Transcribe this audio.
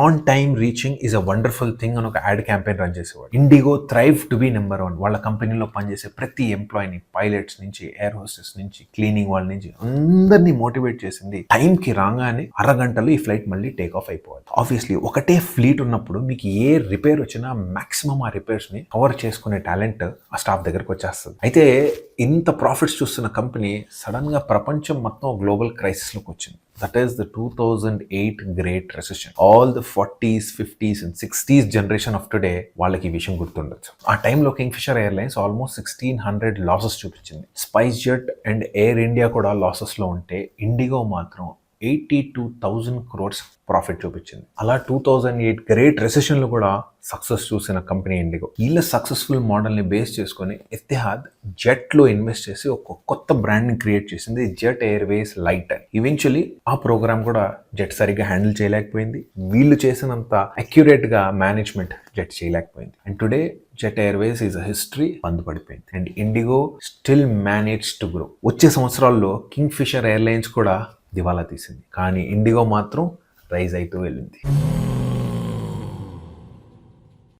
On time reaching is a wonderful thing అని ఒక ad campaign run చేసేవాడు. IndiGo thrive to be number one వాళ్ళ కంపెనీలో పనిచేసే ప్రతి ఎంప్లాయీని పైలట్స్ నుంచి ఎయిర్ హోస్టెస్ నుంచి క్లీనింగ్ వాళ్ళ నుంచి అందరినీ మోటివేట్ చేసింది. టైంకి రాగానే అరగంటలో ఈ ఫ్లైట్ మళ్ళీ టేక్ ఆఫ్ అయిపోవాలి. ఆబ్వియస్లీ ఒకటే ఫ్లీట్ ఉన్నప్పుడు మీకు ఏ రిపేర్ వచ్చినా మాక్సిమం ఆ రిపేర్స్ని కవర్ చేసుకునే టాలెంట్ ఆ స్టాఫ్ దగ్గరకు వచ్చేస్తుంది. అయితే ఇంత ప్రాఫిట్స్ చూస్తున్న కంపెనీ సడన్గా ప్రపంచం మొత్తం గ్లోబల్ క్రైసిస్లోకి వచ్చింది. That is the two thousand eight great recession all the forties fifties and sixties generation of today వాళ్ళకి ఈ విషయం గుర్తుండొచ్చు. ఆ టైంలో Kingfisher airlines almost sixteen hundred losses చూపించింది. Spice jet and air India కూడా లాసెస్లో ఉంటే ఇండిగో మాత్రం eighty two thousand crores profit చూపించింది. అలా టూ థౌజండ్ ఎయిట్ గ్రేట్ రెసెషన్లో కూడా సక్సెస్ చూసిన కంపెనీ ఇండిగో వీళ్ళ సక్సెస్ఫుల్ మోడల్ని బేస్ చేసుకొని ఎతిహాద్ జెట్లో ఇన్వెస్ట్ చేసి ఒక కొత్త బ్రాండ్ని క్రియేట్ చేసింది జెట్ ఎయిర్వేస్ లైట్ అని ఈవెన్చువలీ ఆ ప్రోగ్రామ్ కూడా జెట్ సరిగ్గా హ్యాండిల్ చేయలేకపోయింది. వీళ్ళు చేసినంత అక్యురేట్గా మేనేజ్మెంట్ జెట్ చేయలేకపోయింది. And today Jet Airways is a history బంద్ పడిపోయింది and IndiGo still manage to grow వచ్చే సంవత్సరాల్లో కింగ్ ఫిషర్ ఎయిర్లైన్స్ కూడా దివాలా తీసింది. కానీ ఇండిగో మాత్రం రైజ్ అవుతూ వెళ్ళింది.